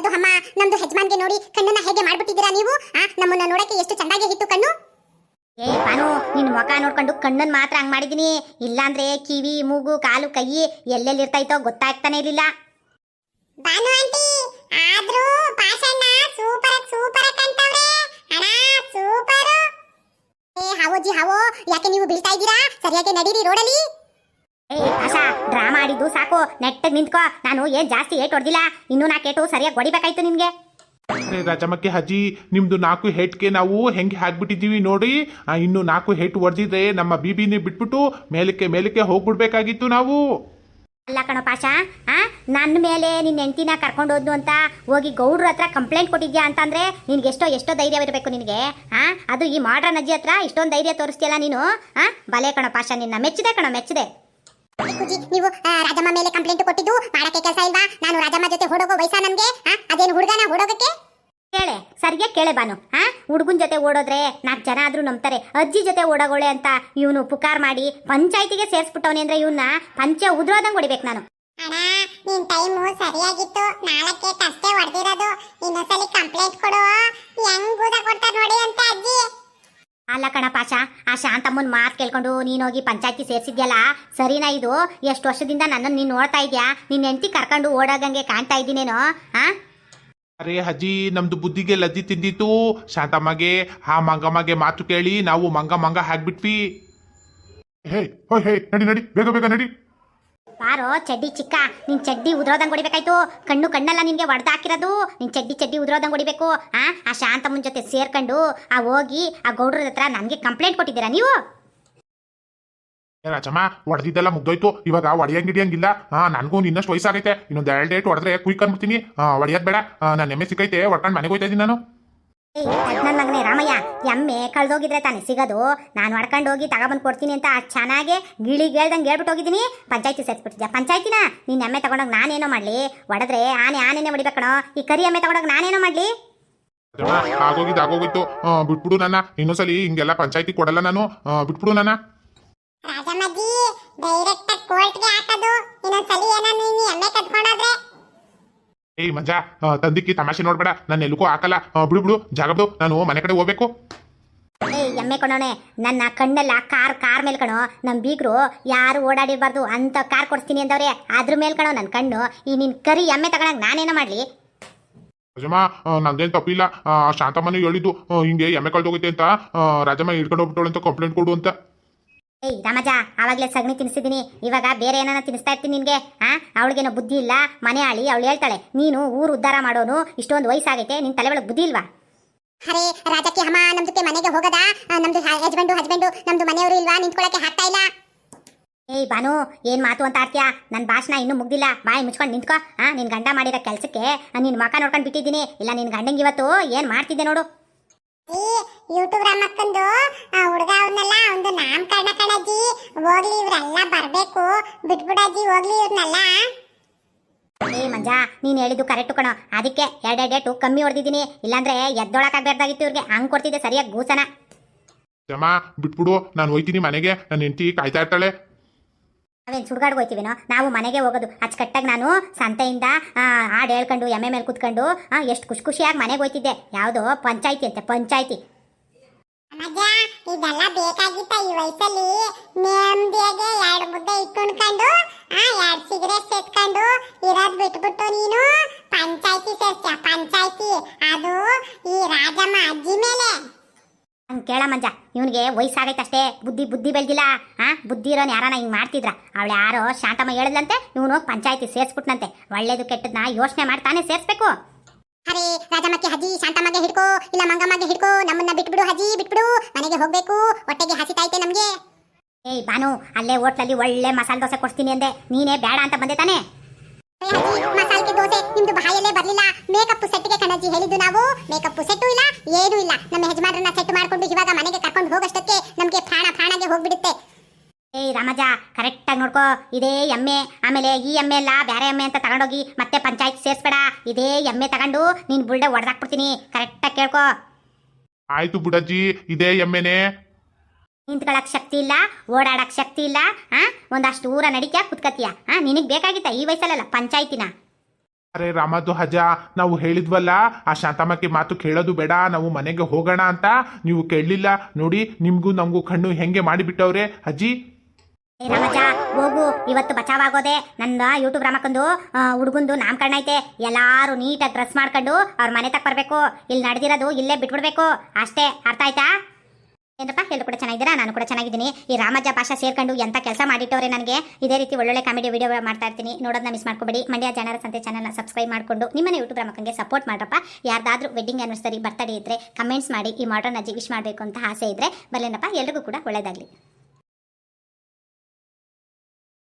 ಯಾವ್ದದು ಅಮ್ಮ, ನಮ್ದು ಯಜಮಾನ್ಗೆ ನೋಡಿ ಕಣ್ಣನ್ನ ಹೇಗೆ ಮಾಡ್ಬಿಟ್ಟಿದ್ದೀರಾ ನೀವು? ಆ, ನಮ್ಮನ್ನ ನೋಡಕ್ಕೆ ಎಷ್ಟು ಚೆನ್ನಾಗಿ ಇತ್ತು ಕಣ್ಣು. ಏ, ಪಾನು, ನಿನ್ ಮುಖ ನೋಡ್ಕೊಂಡು ಕಣ್ಣನ್ ಮಾತ್ರ ಹಂಗ್ ಮಾಡಿದೀನಿ. ಇಲ್ಲಾಂದ್ರೆ ಕಿವಿ, ಮೂಗು, ಕಾಲು, ಕೈ ಎಲ್ಲೆಲ್ಲಿ ಇರ್ತಾಯ್ತೋ ಗೊತ್ತಾಗ್ತಾನೆ ಇರ್ಲಿಲ್ಲ. ಬಾನು ಆಂಟಿ ಅಣ್ಣ ಏ ಯಾಕೆ ನೀವು ಬೀಳ್ತಾ ಇದ್ದೀರಾ? ಸರಿಯಾಗಿ ನಡೀರಿ ರೋಡಲ್ಲಿ. ಏ ಆಶಾ ಡ್ರಾಮಾ ಆಡಿದ್ದು ಸಾಕು. ನೆಟ್ಟಗ್ ನಿಂತ್ಕೋ. ನಾನು ಏನ್ ಜಾಸ್ತಿ ಏಟ್ ಹೊಡ್ದಿಲ್ಲ. ಇನ್ನೂ ನಾಕೇಟು ಸರಿಯಾಗಿ ಹೊಡಿಬೇಕಾಯ್ತು ನಿಮ್ಗೆ? ಅರೆ ರಾಜಮ್ಮಕ್ಕೆ ಅಜ್ಜಿ ನಿಮ್ದು ನಾಲ್ಕು ಹೆಟ್ಗೆ ನಾವು ಹೆಂಗೆ ಹಾಕ್ಬಿಟ್ಟಿದ್ದೀವಿ ನೋಡಿ. ಆ, ಇನ್ನು ನಾಲ್ಕು ಹೇಟ್ ಹೊಡೆದಿದ್ರೆ ನಮ್ಮ ಬಿಬಿನಿ ಬಿಟ್ಬಿಟ್ಟು ಮೇಲಕ್ಕೆ ಮೇಲಕ್ಕೆ ಹೋಗ್ಬಿಡ್ಬೇಕಾಗಿತ್ತು ನಾವು. ಅಲ್ಲ ಕಣೋ ಪಾಶ ಆ ನನ್ನ ಮೇಲೆ ನಿನ್ನ ಹೆಂಡತಿನ ಕರ್ಕೊಂಡು ಹೋದ್ನು ಅಂತ ಹೋಗಿ ಗೌಡ್ರ ಹತ್ರ ಕಂಪ್ಲೇಂಟ್ ಕೊಟ್ಟಿದ್ಯಾ ಅಂತಂದ್ರೆ ನಿನ್ಗೆ ಎಷ್ಟೋ ಎಷ್ಟೋ ಧೈರ್ಯವಿರಬೇಕು ನಿನಗೆ. ಆ ಅದು ಈ ಮಾಡ್ರನ್ ಅಜ್ಜಿ ಹತ್ರ ಇಷ್ಟೊಂದು ಧೈರ್ಯ ತೋರಿಸ್ತೀಯಲ್ಲ ನೀನು? ಆ ಬಲೆ ಕಣೋ ಪಾಶ ನಿನ್ನ ಮೆಚ್ಚಿದೆ ಕಣ ಮೆಚ್ಚಿದೆ. ಕುಜಿ ನೀವು ರಾಜಮ್ಮ ಮೇಲೆ ಕಂಪ್ಲೇಂಟ್ ಕೊಟ್ಟಿದ್ದು ಮಾಡಕ್ಕೆ ಕೆಲಸ ಇಲ್ವಾ? ನಾನು ರಾಜಮ್ಮ ಜೊತೆ ಹೊಡೋಗೋ ವಯಸ್ಸ ನಮ್ಗೆ? ಆ, ಅದೇನು ಹುಡುಗನ ಹೊಡೋಗಕ್ಕೆ? ಕೇಳೆ ಸರಿಯಾಗಿ ಕೇಳೆ ಬಾನು ಹಾ ಹುಡುಗನ ಜೊತೆ ಓಡೋದ್ರೆ ನಾಲ್ಕು ಜನ ಆದ್ರೂ ನಂಬ್ತಾರೆ. ಅಜ್ಜಿ ಜೊತೆ ಓಡೋಗೋಳೆ ಅಂತ ಇವನು ಪುಕಾರ್ ಮಾಡಿ ಪಂಚಾಯತಿಗೆ ಸೇರಿಸ್ಬಿಟ್ಟವನೆ ಅಂದ್ರೆ ಇವನ್ನ ಪಂಚ ಉದ್ರೋದಂಗ್ ಹೊಡಿಬೇಕು ನಾನು. ಅಣ್ಣ ನಿನ್ ಟೈಮು ಸರಿಯಾಗಿತ್ತು. ನಾಲ್ಕೆ ಹೊಡೆದಿರೋದು ಇನ್ನೊಂದ್ಸಲಿ ಕಂಪ್ಲೇಂಟ್ ಕೊಡು ಹೆಂಗ್ ಗೂದ ಕೊಡ್ತಾರ ನೋಡಿ ಅಂತ ಅಜ್ಜಿ ಪಾಷ ಆ ಶಾಂತಮ್ಮನ ಮಾತು ಕೇಳ್ಕೊಂಡು ನೀನೋಗಿ ಪಂಚಾಯತಿ ಸೇರಿಸಿದ್ಯಲ್ಲ? ಸರಿನಾ ಇದು? ಎಷ್ಟು ವರ್ಷದಿಂದ ನನ್ನನ್ನು ನೀನು ನೋಡ್ತಾ ಇದ್ಯಾ? ನಿನ್ನ ಹೆಂಡತಿ ಕರ್ಕೊಂಡು ಓಡಾಗಂಗೆ ಕಾಣ್ತಾ ಇದ್ದೀನೇನು ಹಾ ಅರೆ ಅಜ್ಜಿ ನಮ್ದು ಬುದ್ಧಿಗೆ ಲದ್ದಿ ತಿಂದಿತ್ತು. ಶಾಂತಮ್ಮಗೆ ಆ ಮಂಗಮ್ಮಗೆ ಮಾತು ಕೇಳಿ ನಾವು ಮಂಗ ಮಂಗ ಹಾಕ್ಬಿಟ್ವಿ ಹೇ ಹೋಯ್ ಹೇ ನಡಿ ನಡಿ ಬೇಗ ಬೇಗ ನಡಿ. ಬಾರೋ ಚಡ್ಡಿ ಚಿಕ್ಕ, ನಿನ್ ಚಡ್ಡಿ ಉದ್ರೋದಂಗ್ ಹೊಡಿಬೇಕಾಯ್ತು. ಕಣ್ಣು ಕಣ್ಣಲ್ಲ ನಿನ್ಗೆ ಹೊಡೆದು ಹಾಕಿರೋದು. ನಿನ್ ಚಡ್ಡಿ ಚಡ್ಡಿ ಉದ್ರೋದಂಗ್ ಹೊಡಿಬೇಕು. ಆ ಆ ಶಾಂತಮ್ಮನ ಜೊತೆ ಸೇರ್ಕೊಂಡು ಆ ಹೋಗಿ ಆ ಗೌಡ್ರ ಹತ್ರ ನನಗೆ ಕಂಪ್ಲೇಂಟ್ ಕೊಟ್ಟಿದ್ದೀರಾ ನೀವು? ರಾಜಮ್ಮ ಹೊಡೆದಿದ್ದೆಲ್ಲ ಮುಗ್ದೋಯ್ತು. ಇವಾಗ ಒಡೆಯಂಗ್ ಹಿಡಿಯಂಗಿಲ್ಲ ಹಾ ನನಗೂ ಇನ್ನಷ್ಟು ವಯಸ್ಸಾಗೈತೆ ಇನ್ನೊಂದು ಎರಡು ಡೇಟ್ ಹೊಡೆದ್ರೆ ಕುಯ್ಕೊಂಡ್ಬಿಡ್ತೀನಿ. ಹೊಡೆಯೋದ್ ಬೇಡ. ನಾನು ಎಮ್ಮೆ ಸಿಕ್ಕೈತೆ. ಹೊಡ್ಕೊಂಡು ಮನೆಗೆ ಹೋಯ್ತಾ ಇದ್ದೀನಿ ನಾನು. ನನ್ನ ಮಗನೇ ರಾಮಯ್ಯ ಎಮ್ಮೆ ಕಳ್ದೋಗಿದ್ರೆ ತಾನೆ ಸಿಗೋದು. ನಾನು ಹೊಡ್ಕೊಂಡು ಹೋಗಿ ತಗೊಬಂದು ಕೊಡ್ತೀನಿ ಅಂತ ಅಷ್ಟ್ ಚೆನ್ನಾಗೆ ಗಿಳಿ ಗೇಳ್ದಂಗೆ ಹೇಳ್ಬಿಟ್ಟು ಹೋಗಿದ್ದೀನಿ. ಪಂಚಾಯತಿ ಸೇರ್ಸ್ಬಿಟ್ಟಿದ್ಯಾ? ಪಂಚಾಯತಿನ? ನೀನ್ ಎಮ್ಮೆ ತಗೊಂಡೋಗಿ ನಾನೇನೋ ಮಾಡ್ಲಿ? ಹೊಡೆದ್ರೆ ಆನೆ ಆನೆನೇ ಹೊಡಿಬೇಕಣೋ ಈ ಕರಿ ಎಮ್ಮೆ ತಗೊಂಡೋಗಿ ನಾನೇನೋ ಮಾಡ್ಲಿ? ಆಗೋಗಿದ್ದು ಆಗೋಗಿತ್ತು ಬಿಟ್ಬಿಡು ನನ್ನ. ಇನ್ನೊಂದ್ಸಲಿ ಹಿಂಗೆಲ್ಲ ಪಂಚಾಯತಿ ಕೊಡಲ್ಲ ನಾನು. ಬಿಟ್ಬಿಡು ನನ್ನ. ರಾಜಮ್ಮಜ್ಜಿ ಡೈರೆಕ್ಟ್ ಕೋರ್ಟ್ಗೆ ಹಾಕೋದು. ಇನ್ನೊಂದ್ಸಲಿ ಏನೋ ನೀನು ಎಮ್ಮೆ ಕಟ್ಕೊಂಡೋದ್ರೆ ಏಯ್ ಮಜಾ ತಂದಿಕ್ಕಿ ತಮಾಷೆ ನೋಡ್ಬೇಡ. ನಾನು ಎಲ್ಗೂ ಹಾಕಲ್ಲ. ಬಿಡು ಬಿಡು. ಜಾಗ ಬಿಡು. ನಾನು ಮನೆ ಕಡೆ ಹೋಗ್ಬೇಕು. ಏಯ್ ಎಮ್ಮೆ ಕಣೋನೆ ನನ್ನ ಕಣ್ಣಲ್ಲ ಕಾರ್ ಕಾರ್ ಮೇಲೆ ಕಣೋ. ನಮ್ಮ ಬೀಗರು ಯಾರು ಓಡಾಡಿರ್ಬಾರ್ದು ಅಂತ ಕಾರ್ ಕೊಡಿಸ್ತೀನಿ ಅಂದವ್ರೆ. ಅದ್ರ ಮೇಲೆ ಕಣೋ ನನ್ನ ಕಣ್ಣು. ಈ ನಿನ್ ಕರಿ ಎಮ್ಮೆ ತಗೊಳಕ್ ನಾನೇನೋ ಮಾಡ್ಲಿ? ರಾಜಮ್ಮ ನಂದೇನು ತಪ್ಪಿಲ್ಲ. ಶಾಂತಮ್ಮನೇ ಹೇಳಿದ್ದು ಹಿಂಗೆ ಎಮ್ಮೆ ಕಳ್ದೋಗೈತೆ ಅಂತ. ರಾಜಮ್ಮ ಹಿಡ್ಕೊಂಡು ಹೋಗ್ಬಿಟ್ಟು ಅಂತ ಕಂಪ್ಲೇಂಟ್ ಕೊಡು ಅಂತ. ಏಯ್ ರಾಮಜ ಆವಾಗಲೇ ಸಗಣಿ ತಿನ್ಸಿದ್ದೀನಿ. ಇವಾಗ ಬೇರೆ ಏನಾನ ತಿನ್ನಿಸ್ತಾ ಇರ್ತೀನಿ ನಿನ್ಗೆ ಆ? ಅವಳಿಗೇನೋ ಬುದ್ಧಿ ಇಲ್ಲ ಮನೆ ಆಳಿ ಅವಳು ಹೇಳ್ತಾಳೆ ನೀನು ಊರು ಉದ್ಧಾರ ಮಾಡೋನು ಇಷ್ಟೊಂದು ವಯಸ್ಸಾಗೈತೆ ನಿನ್ ತಲೆ ಒಳಗೆ ಬುದ್ಧಿ ಇಲ್ವಾ? ಅರೆ ರಾಜಕ್ಕೆ ಅಮ್ಮ ಜೊತೆ ಮನೆಗೆ ಹೋಗದ? ನಮ್ದು ಹಸ್ಬೆಂಡು ಹಸ್ಬೆಂಡು ನಮ್ದು ಮನೆಯವರು ಇಲ್ವಾ? ನಿಂತ್ಕೊಳಕ್ಕೆ ಹಾಕ್ತಾ ಇಲ್ಲ. ಏಯ್ ಬಾನು ಏನ್ ಮಾತು ಅಂತ ಆಡ್ತೀಯಾ? ನನ್ನ ಭಾಷಣ ಇನ್ನೂ ಮುಗ್ದಿಲ್ಲ ಬಾಯಿ ಮುಚ್ಕೊಂಡು ನಿಂತ್ಕೋ. ಆ ನಿನ್ ಗಂಡ ಮಾಡಿರೋ ಕೆಲ್ಸಕ್ಕೆ ನಿನ್ ಮಕ ನೋಡ್ಕೊಂಡು ಬಿಟ್ಟಿದ್ದೀನಿ. ಇಲ್ಲ ನಿನ್ ಗಂಡಂಗೆ ಇವತ್ತು ಏನ್ ಮಾಡ್ತಿದ್ದೆ ನೋಡು. ಈ ಯೂಟ್ಯೂಬ್ ರಮ್ಮಕ್ಕಂದು ಹುಡುಗ ಅವ್ರನ್ನೆಲ್ಲ ಒಂದು ನಾಮಕರಣ ಕಣಜ್ಜಿ ಹೋಗ್ಲಿ ಇವ್ರೆಲ್ಲ ಬರ್ಬೇಕು. ಬಿಟ್ಬಿಡಾಜಿ ಹೋಗ್ಲಿ ಇವ್ರನ್ನೆಲ್ಲ ಏ ಮಂಜಾ ನೀನ್ ಹೇಳಿದ್ದು ಕರೆಕ್ಟ್ ಕಣೋ. ಅದಕ್ಕೆ ಎರಡೆರಡು ಡೇಟು ಕಮ್ಮಿ ಹೊಡೆದಿದ್ದೀನಿ. ಇಲ್ಲಾಂದ್ರೆ ಎದ್ದೊಳಕಾಗ್ಬೇಕಾಗಿತ್ತು ಇವ್ರಿಗೆ. ಹಂಗ್ ಕೊಡ್ತಿದ್ದೆ ಸರಿಯಾಗಿ ಗೂಸನ. ಜಮಾ ಬಿಟ್ಬಿಡು. ನಾನು ಹೋಯ್ತೀನಿ ಮನೆಗೆ. ನನ್ನ ಹೆಂಡತಿ ಕಾಯ್ತಾ ಇರ್ತಾಳೆ. ನಾವೇನು ಸುಡ್ಗಾಡ್ಗೆ ಹೋಯ್ತೀವೇನೋ? ನಾವು ಮನೆಗೆ ಹೋಗೋದು. ಅಚ್ಚುಕಟ್ಟಾಗಿ ನಾನು ಸಂತೆಯಿಂದ ಆ, ಹಾಡು ಹೇಳ್ಕೊಂಡು ಎಮ್ಮೆ ಮೇಲೆ ಕುತ್ಕೊಂಡು ಎಷ್ಟು ಖುಷಿ ಖುಷಿಯಾಗಿ ಮನೆಗೆ ಹೋಯ್ತಿದ್ದೆ. ಯಾವುದೋ ಪಂಚಾಯ್ತಿ ಅಂತೆ ಪಂಚಾಯ್ತಿ. ಅಮ್ಮಜ್ಜ ಇದೆಲ್ಲ ಬೇಕಾಗಿತ್ತ ಈ ವಯಸ್ಸಲ್ಲಿ? ನೆಮ್ಮದಿಯಾಗೆ ಎರಡು ಮುದ್ದೆ ಇಟ್ಕೊಂಡ್ಕೊಂಡು, ಆ ಎರಡು ಸಿಗರೇಟ್ ಸೇತ್ಕೊಂಡು ಇರೋದು ಬಿಟ್ಬಿಟ್ಟು ನೀನು ಪಂಚಾಯ್ತಿ ಸೇರ್ಸ್ಯ ಪಂಚಾಯ್ತಿ. ಅದು ಈ ರಾಜಮ್ಮ ಅಜ್ಜಿ ಮೇಲೆ. ಹಂಗೆ ಕೇಳ ಮಂಜ, ಇವನಿಗೆ ವಯಸ್ಸಾಗೈತೆ ಅಷ್ಟೇ. ಬುದ್ಧಿ ಬುದ್ಧಿ ಬೆಳೆದಿಲ್ಲ, ಆ? ಬುದ್ಧಿ ಇರೋನ್ ಯಾರನ ಹಿಂಗೆ ಮಾಡ್ತಿದ್ರ? ಅವಳು ಯಾರೋ ಶಾಂತಮ್ಮ ಹೇಳಿದ್ಲಂತೆ, ಇವನು ಪಂಚಾಯ್ತಿ ಸೇರಿಸ್ಬಿಟ್ನಂತೆ. ಒಳ್ಳೇದು ಕೆಟ್ಟದ್ನ ಯೋಚನೆ ಮಾಡ್ತಾನೆ ಸೇರಿಸ್ಬೇಕು. ಅರೆ ರಾಜಮ್ಮಕ್ಕೆ ಹಜಿ, ಶಾಂತಮ್ಮಗೆ ಹಿಡ್ಕೋ, ಇಲ್ಲ ಮಂಗಮ್ಮಗೆ ಹಿಡ್ಕೋ, ನಮ್ಮನ್ನ ಬಿಟ್ಬಿಡು ಹಜಿ, ಬಿಟ್ಬಿಡು, ಮನೆಗೆ ಹೋಗ್ಬೇಕು, ಹೊಟ್ಟೆಗೆ ಹಸಿತೈತೆ ನಮ್ಗೆ. ಏಯ್ ಬಾನು, ಅಲ್ಲೇ ಹೋಟ್ಲಲ್ಲಿ ಒಳ್ಳೆ ಮಸಾಲೆ ದೋಸೆ ಕೊಡ್ತೀನಿ ಅಂದೆ. ನೀನೇ ಬೇಡ ಅಂತ ಬಂದೆ ತಾನೆ? ಮಸಾಲೆ ದೋಸೆ ನಿಮ್ದು ಬಾಯಲ್ಲೇ ಬರ್ಲಿಲ್ಲ. ಮೇಕಪ್ ಸೆಟ್ಗೆ ಕಣಜ್ಜಿ ಹೇಳಿದ್ದು ನಾವು. ಮೇಕಪ್ ಸೆಟ್ಟು ಇಲ್ಲ, ಏನೂ ಇಲ್ಲ. ನಮ್ಮ ಯಜಮಾನ್ರನ್ನ ಸೆಟ್ ಮಾಡ್ಕೊಂಡು ಇವಾಗ ಮನೆಗೆ ಕರ್ಕೊಂಡು ಹೋಗಷ್ಟಕ್ಕೆ ನಮ್ಗೆ ಪ್ರಾಣ, ಪ್ರಾಣಗೆ ಹೋಗ್ಬಿಡುತ್ತೆ. ಏಯ್ ರಾಮಜ ಕರೆಕ್ಟಾಗಿ ನೋಡ್ಕೋ. ಇದೇ ಎಮ್ಮೆ. ಆಮೇಲೆ ಈ ಎಮ್ಮೆ ಎಲ್ಲ ಬೇರೆ ಎಮ್ಮೆ ಅಂತ ತಗೊಂಡೋಗಿ ಮತ್ತೆ ಪಂಚಾಯತ್ ಸೇರಿಸ್ಬೇಡ. ಇದೇ ಎಮ್ಮೆ ತಗೊಂಡು ನೀನ್ ಬುಲ್ಡೆ ಹೊಡೆದಾಕ್ಬಿಡ್ತೀನಿ ಕರೆಕ್ಟಾಗಿ ಕೇಳ್ಕೊ. ಆಯ್ತು ಬುಡಜ್ಜಿ ಇದೇ ಎಮ್ಮೆನೆ. ನಿಂತ್ಕೊಳಕ್ ಶಕ್ತಿ ಇಲ್ಲ ಓಡಾಡಕ್ ಶಕ್ತಿ ಇಲ್ಲ ಆ? ಒಂದಷ್ಟು ಊರ ನಡಿಕ ಕುತ್ಕತಿಯ? ಹಾ ನಿನಗ್ ಬೇಕಾಗಿತ್ತ ಈ ವಯಸ್ಸಲ್ಲ ಪಂಚಾಯತಿನ? ಅರೆ ರಾಮದು ಹಜ ನಾವು ಹೇಳಿದ್ವಲ್ಲ ಆ ಶಾಂತಮ್ಮಕ್ಕೆ ಮಾತು ಕೇಳೋದು ಬೇಡ ನಾವು ಮನೆಗೆ ಹೋಗೋಣ ಅಂತ. ನೀವು ಕೇಳಲಿಲ್ಲ ನೋಡಿ ನಿಮಗೂ ನಮಗೂ ಕಣ್ಣು ಹೆಂಗೆ ಮಾಡಿಬಿಟ್ಟವ್ರೆ ಅಜ್ಜಿ? ರಾಮಜ್ಜ, ಹೋಗು. ಇವತ್ತು ಬಚಾವಾಗೋದೆ ನನ್ನ ಯೂಟ್ಯೂಬ್ ರಾಮಕ್ಕಂದು ಹುಡುಗಂದು ನಾಮಕರಣ ಐತೆ. ಎಲ್ಲಾರು ನೀಟಾಗಿ ಡ್ರೆಸ್ ಮಾಡ್ಕೊಂಡು ಅವ್ರ ಮನೆ ತಕ್ಕ ಬರಬೇಕು. ಇಲ್ಲಿ ನಡೆದಿರೋದು ಇಲ್ಲೇ ಬಿಟ್ಬಿಡ್ಬೇಕು. ಅಷ್ಟೇ. ಅರ್ಥ ಆಯ್ತಾ? ಏನಪ್ಪ ಎಲ್ಲರೂ ಕೂಡ ಚೆನ್ನಾಗಿದ್ದೀರಾ? ನಾನು ಕೂಡ ಚೆನ್ನಾಗಿದ್ದೀನಿ. ಈ ರಾಮಜ್ಜ ಭಾಷಾ ಸೇರ್ಕೊಂಡು ಎಂತ ಕೆಲಸ ಮಾಡಿಟ್ಟವ್ರೆ ನನಗೆ? ಇದೇ ರೀತಿ ಒಳ್ಳೊಳ್ಳೆ ಕಾಮಿಡಿ ವಿಡಿಯೋ ಮಾಡ್ತಾ ಇರ್ತೀನಿ. ನೋಡೋದನ್ನ ಮಿಸ್ ಮಾಡ್ಕೊಬೇಡಿ. ಮಂಡ್ಯ ಜನರ ಸಂತೆ ಚಾನಲ್ನ ಸಬ್ಸ್ಕ್ರೈಬ್ ಮಾಡಿಕೊಂಡು ನಿಮ್ಮನೆ ಯೂಟ್ಯೂಬ್ ರಾಮಕ್ಕಂಗೆ ಸಪೋರ್ಟ್ ಮಾಡ್ರಪ್ಪ. ಯಾರ್ದಾದ್ರೂ ವೆಡ್ಡಿಂಗ್ ಆನಿವರ್ಸರಿ ಬರ್ತಡೇ ಇದ್ರೆ ಕಮೆಂಟ್ಸ್ ಮಾಡಿ ಈ ಮಾಡ್ರನ್ ಅಜ್ಜಿ ವಿಶ್ ಮಾಡಬೇಕು ಅಂತ ಆಸೆ ಇದ್ರೆ ಬರ್ಲೇನಪ್ಪ? ಎಲ್ರಿಗೂ ಕೂಡ ಒಳ್ಳೇದಾಗಲಿ.